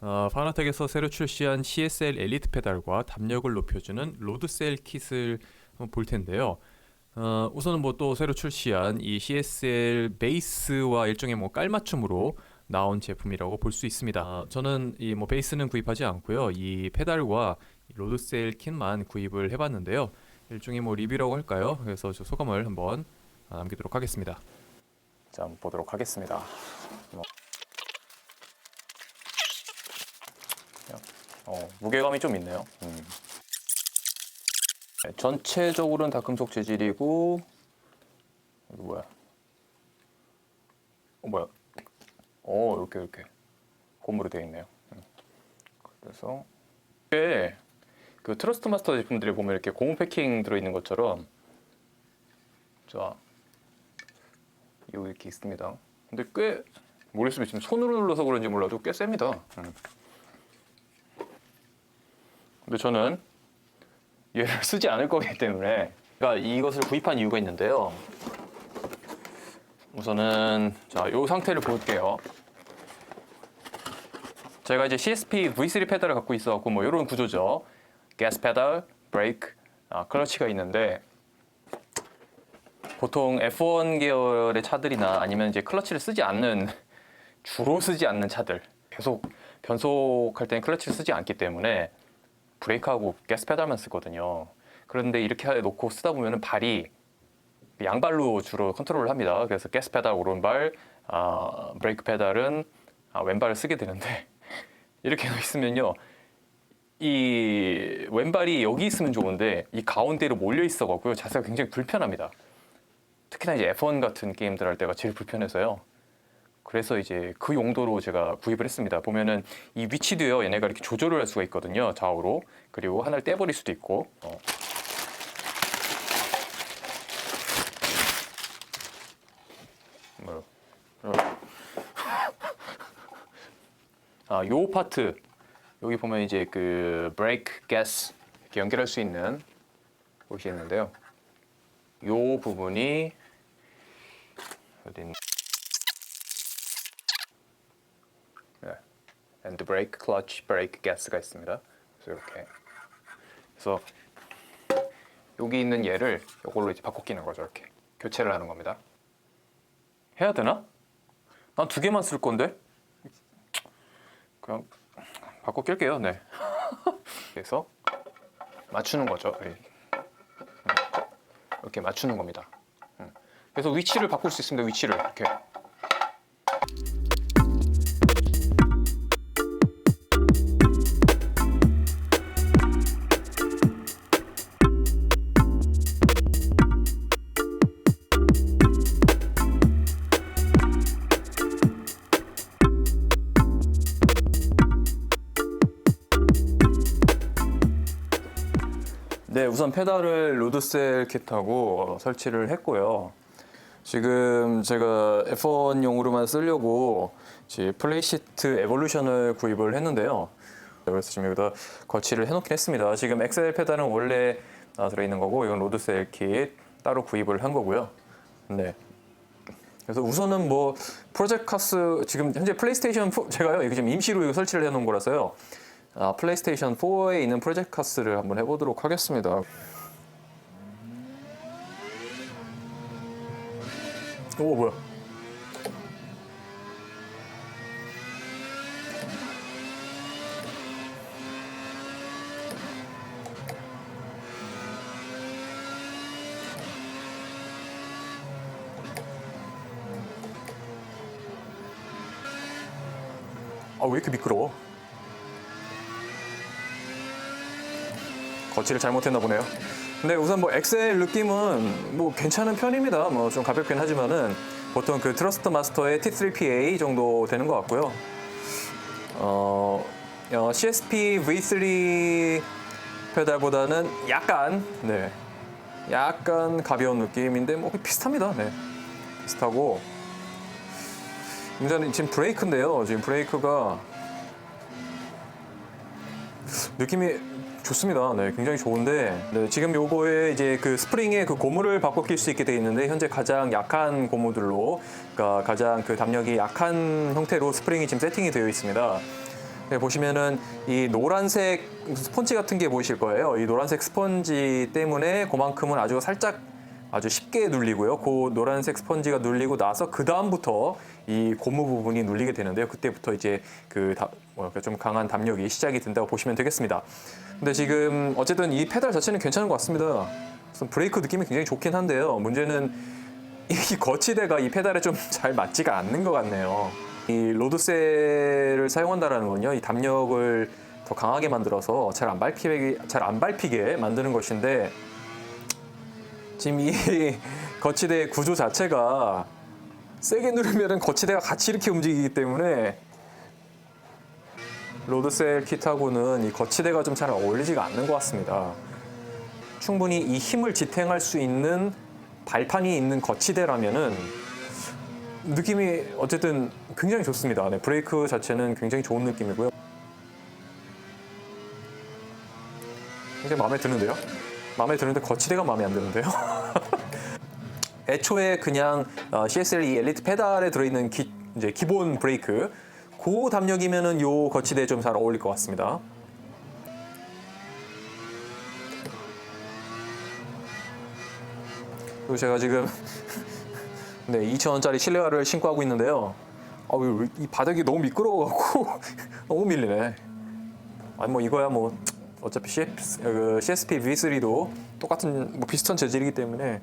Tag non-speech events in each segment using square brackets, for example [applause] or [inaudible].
어, 파나텍에서 새로 출시한 CSL 엘리트 페달과 담력을 높여주는 로드셀 킷을 볼 텐데요. 어, 우선은 뭐 또 새로 출시한 이 CSL 베이스와 일종의 뭐 깔맞춤으로 나온 제품이라고 볼 수 있습니다. 어, 저는 이 뭐 베이스는 구입하지 않고요. 이 페달과 이 로드셀 킷만 구입을 해봤는데요. 일종의 뭐 리뷰라고 할까요? 그래서 저 소감을 한번 아, 남기도록 하겠습니다. 자, 한번 보도록 하겠습니다. 뭐. 어, 무게감이 좀 있네요. 음. 네, 전체적으로는 다 금속 재질이고 이거 뭐야? 어 뭐야? 어 이렇게 이렇게 고무로 되어 있네요. 음. 그래서 꽤그 트러스트 마스터 제품들에 보면 이렇게 고무 패킹 들어 있는 것처럼 자 이렇게 있습니다. 근데 꽤 모르겠으면 지금 손으로 눌러서 그런지 몰라도 꽤 셉니다. 음. 근데 저는 얘를 [laughs] 쓰지 않을 거기 때문에 제가 이것을 구입한 이유가 있는데요. 우선은 자, 이 상태를 볼게요. 제가 이제 CSP V3 페달을 갖고 있어갖고 뭐 이런 구조죠. 가스 페달, 브레이크, 아, 클러치가 있는데 보통 F1 계열의 차들이나 아니면 이제 클러치를 쓰지 않는 주로 쓰지 않는 차들 계속 변속할 때는 클러치를 쓰지 않기 때문에 브레이크하고 가스 페달만 쓰거든요. 그런데 이렇게 놓고 쓰다 보면 발이 양발로 주로 컨트롤을 합니다. 그래서 가스 페달 오른발, 아, 브레이크 페달은 아, 왼발을 쓰게 되는데 [laughs] 이렇게 있으면요. 이 왼발이 여기 있으면 좋은데 이 가운데로 몰려 있어 갖고요. 자세가 굉장히 불편합니다. 특히나 이제 F1 같은 게임들 할 때가 제일 불편해서요. 그래서 이제 그 용도로 제가 구입을 했습니다. 보면은 이 위치도요, 얘네가 이렇게 조절을 할 수가 있거든요, 좌우로. 그리고 하나를 떼버릴 수도 있고. 어. 어. [laughs] 아, 요 파트 여기 보면 이제 그 브레이크, 가스 이렇게 연결할 수 있는 곳이 있는데요. 요 부분이 어디 있나? And brake, clutch, brake, gas가 있습니다. 그래서 이렇게. 그래서 여기 있는 얘를 이걸로 이제 바꿔 끼는 거죠. 이렇게 교체를 하는 겁니다. 해야 되나? 난 두 개만 쓸 건데. 그냥 바꿔 낄게요. 네. [laughs] 그래서 맞추는 거죠. 네. 이렇게 맞추는 겁니다. 음. 그래서 위치를 바꿀 수 있습니다. 위치를 이렇게. 네, 우선 페달을 로드셀 킷하고 설치를 했고요. 지금 제가 F1용으로만 쓰려고 지 플레이시트 에볼루션을 구입을 했는데요. 그래서 지금 여기다 거치를 해놓긴 했습니다. 지금 엑셀 페달은 원래 아, 들어있는 거고 이건 로드셀 킷 따로 구입을 한 거고요. 네. 그래서 우선은 뭐 프로젝트 카스 지금 현재 플레이스테이션 4 제가요 이거 지금 임시로 이거 설치를 해놓은 거라서요. 아, 플레이스테이션 4에 있는 프로젝트 카스를 한번 해보도록 하겠습니다. 오 뭐야? 아 왜 이렇게 미끄러워? 거치를 잘못했나 보네요. 근데 우선 뭐 엑셀 느낌은 뭐 괜찮은 편입니다. 뭐 좀 가볍긴 하지만은 보통 그 트러스트 마스터의 T3PA 정도 되는 것 같고요. 어, 어, CSP V3 페달보다는 약간 네 약간 가벼운 느낌인데 뭐 비슷합니다. 네 비슷하고 문제는 지금 브레이크인데요. 지금 브레이크가 느낌이 좋습니다. 네, 굉장히 좋은데 네, 지금 요거에 이제 그 스프링에 그 고무를 바꿔 낄 수 있게 되어 있는데 현재 가장 약한 고무들로 그러니까 가장 그 담력이 약한 형태로 스프링이 지금 세팅이 되어 있습니다. 네, 보시면은 이 노란색 스펀지 같은 게 보이실 거예요. 이 노란색 스펀지 때문에 그만큼은 아주 살짝 아주 쉽게 눌리고요. 그 노란색 스펀지가 눌리고 나서 그 다음부터 이 고무 부분이 눌리게 되는데요. 그때부터 이제 그 뭐랄까 좀 강한 담력이 시작이 된다고 보시면 되겠습니다. 근데 지금 어쨌든 이 페달 자체는 괜찮은 것 같습니다. 브레이크 느낌이 굉장히 좋긴 한데요. 문제는 이 거치대가 이 페달에 좀 잘 맞지가 않는 것 같네요. 이 로드셀을 사용한다라는 건요, 이 담력을 더 강하게 만들어서 잘 안 밟히게 잘 안 밟히게 만드는 것인데 지금 이 [laughs] 거치대 구조 자체가 세게 누르면은 거치대가 같이 이렇게 움직이기 때문에 로드셀 킷하고는 이 거치대가 좀 잘 어울리지가 않는 것 같습니다. 충분히 이 힘을 지탱할 수 있는 발판이 있는 거치대라면은 느낌이 어쨌든 굉장히 좋습니다. 네, 브레이크 자체는 굉장히 좋은 느낌이고요. 굉장히 마음에 드는데요. 마음에 드는데 거치대가 마음에 안 드는데요. [laughs] 애초에 그냥 어, CSL2 엘리트 페달에 들어있는 기, 이제 기본 브레이크 그 담력이면은 요 거치대에 좀 잘 어울릴 것 같습니다. 그리고 제가 지금 [laughs] 네 2,000원짜리 실내화를 신고 하고 있는데요. 아, 왜이 바닥이 너무 미끄러워갖고 [laughs] 너무 밀리네. 아니 뭐 이거야 뭐 어차피 CS, 그 CSP V3도 똑같은 뭐 비슷한 재질이기 때문에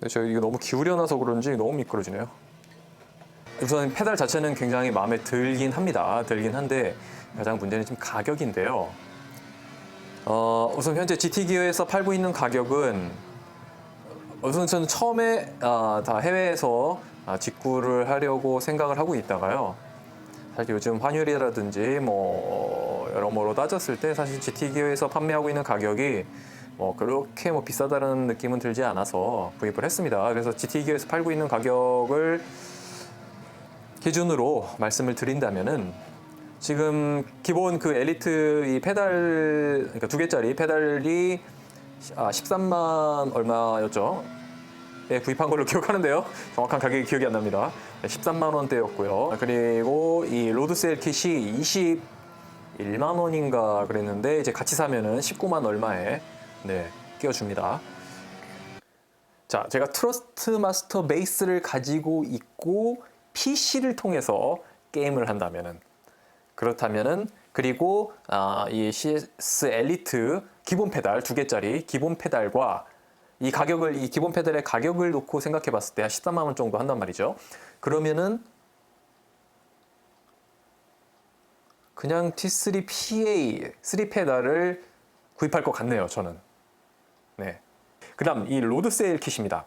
근데 저 이거 너무 기울여놔서 그런지 너무 미끄러지네요. 우선 페달 자체는 굉장히 마음에 들긴 합니다. 들긴 한데 가장 문제는 지금 가격인데요. 어, 우선 현재 GT 기어에서 팔고 있는 가격은 우선 저는 처음에 아, 다 해외에서 아, 직구를 하려고 생각을 하고 있다가요. 사실 요즘 환율이라든지 뭐 여러모로 따졌을 때 사실 GT 기어에서 판매하고 있는 가격이 뭐 그렇게 뭐 비싸다는 느낌은 들지 않아서 구입을 했습니다. 그래서 GT 기어에서 팔고 있는 가격을 기준으로 말씀을 드린다면은 지금 기본 그 엘리트 이 페달 그러니까 두 개짜리 페달이 아 13만 얼마였죠? 예, 구입한 걸로 [laughs] 기억하는데요. 정확한 가격이 기억이 안 납니다. 13만 원대였고요. 그리고 이 로드셀 킷이 21만 원인가 그랬는데 이제 같이 사면은 19만 얼마에 네, 끼워줍니다. 자, 제가 트러스트 마스터 베이스를 가지고 있고 PC를 통해서 게임을 한다면은 그렇다면은 그리고 아, 이 CS 엘리트 기본 페달 두 개짜리 기본 페달과 이 가격을 이 기본 페달의 가격을 놓고 생각해 봤을 때 한 13만 원 정도 한단 말이죠. 그러면은 그냥 T3 PA 3 페달을 구입할 것 같네요, 저는. 네. 그 다음 이 로드 세일 킷입니다.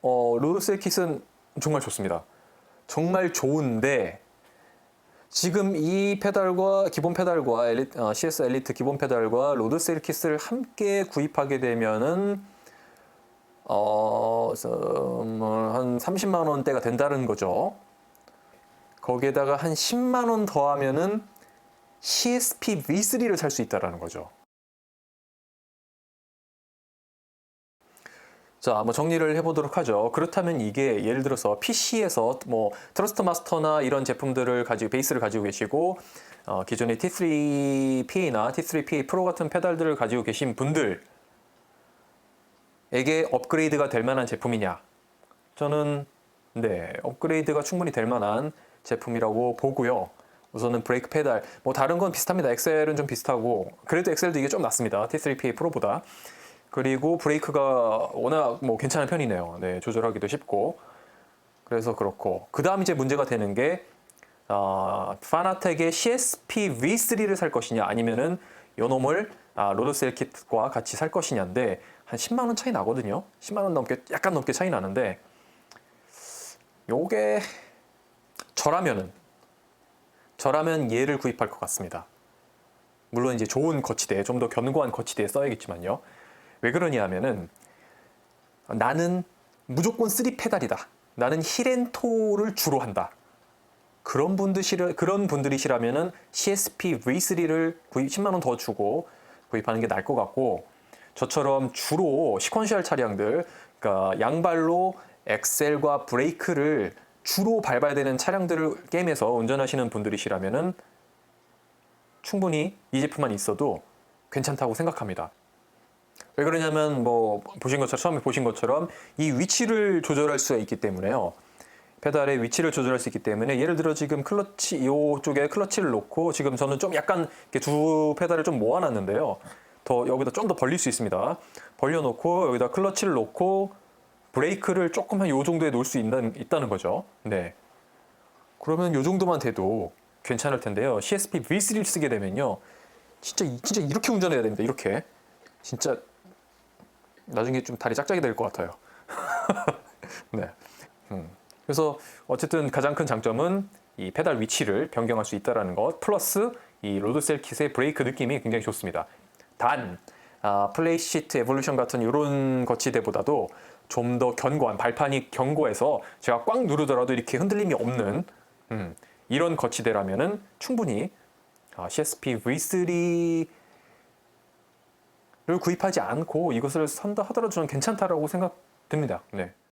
어, 로드 세일 킷은 정말 좋습니다. 정말 좋은데 지금 이 페달과 기본 페달과 엘리, 어, CS 엘리트 기본 페달과 로드 세일 킷을 함께 구입하게 되면은 어, 뭐한 30만 원대가 된다는 거죠. 거기에다가 한 10만 원 더하면은 CSP V3를 살 수 있다라는 거죠. 자, 뭐 정리를 해보도록 하죠. 그렇다면 이게 예를 들어서 PC에서 뭐 트러스트 마스터나 이런 제품들을 가지고 베이스를 가지고 계시고 어, 기존의 T3PA나 T3PA 프로 같은 페달들을 가지고 계신 분들에게 업그레이드가 될 만한 제품이냐? 저는 네 업그레이드가 충분히 될 만한 제품이라고 보고요. 우선은 브레이크 페달 뭐 다른 건 비슷합니다. 엑셀은 좀 비슷하고 그래도 엑셀도 이게 좀 낫습니다. T3PA 프로보다. 그리고 브레이크가 워낙 뭐 괜찮은 편이네요. 네, 조절하기도 쉽고. 그래서 그렇고. 그 다음 이제 문제가 되는 게, 어, 파나텍의 CSP V3를 살 것이냐, 아니면은 요 놈을 아, 로드셀 킷과 같이 살 것이냐인데, 한 10만원 차이 나거든요. 10만원 넘게, 약간 넘게 차이 나는데, 요게, 저라면은, 저라면 얘를 구입할 것 같습니다. 물론 이제 좋은 거치대, 좀 더 견고한 거치대에 써야겠지만요. 왜 그러냐 하면은 나는 무조건 3 페달이다. 나는 힐앤토를 주로 한다. 그런 분들 싫어, 그런 분들이시라면은 CSP V3를 구입 10만 원 더 주고 구입하는 게 나을 것 같고 저처럼 주로 시퀀셜 차량들, 그러니까 양발로 엑셀과 브레이크를 주로 밟아야 되는 차량들을 게임에서 운전하시는 분들이시라면은 충분히 이 제품만 있어도 괜찮다고 생각합니다. 왜 그러냐면 뭐 보신 것처럼 처음에 보신 것처럼 이 위치를 조절할 수가 있기 때문에요. 페달의 위치를 조절할 수 있기 때문에 예를 들어 지금 클러치 이쪽에 클러치를 놓고 지금 저는 좀 약간 두 페달을 좀 모아놨는데요. 더 여기다 좀 더 벌릴 수 있습니다. 벌려놓고 여기다 클러치를 놓고 브레이크를 조금 한 요 정도에 놓을 수 있다는, 있다는 거죠. 네. 그러면 요 정도만 돼도 괜찮을 텐데요. CSP V3를 쓰게 되면요. 진짜 이- 진짜 이렇게 운전해야 됩니다. 이렇게. 진짜 나중에 좀 다리 짝짝이 될 것 같아요. [laughs] 네. 음. 그래서 어쨌든 가장 큰 장점은 이 페달 위치를 변경할 수 있다는 것 플러스 이 로드셀 킷의 브레이크 느낌이 굉장히 좋습니다. 단 아, 플레이 시트 에볼루션 같은 이런 거치대보다도 좀 더 견고한 발판이 견고해서 제가 꽉 누르더라도 이렇게 흔들림이 없는 음, 이런 거치대라면은 충분히 아, CSP V3 를 구입하지 않고 이것을 산다 하더라도 저는 괜찮다라고 생각됩니다. 네.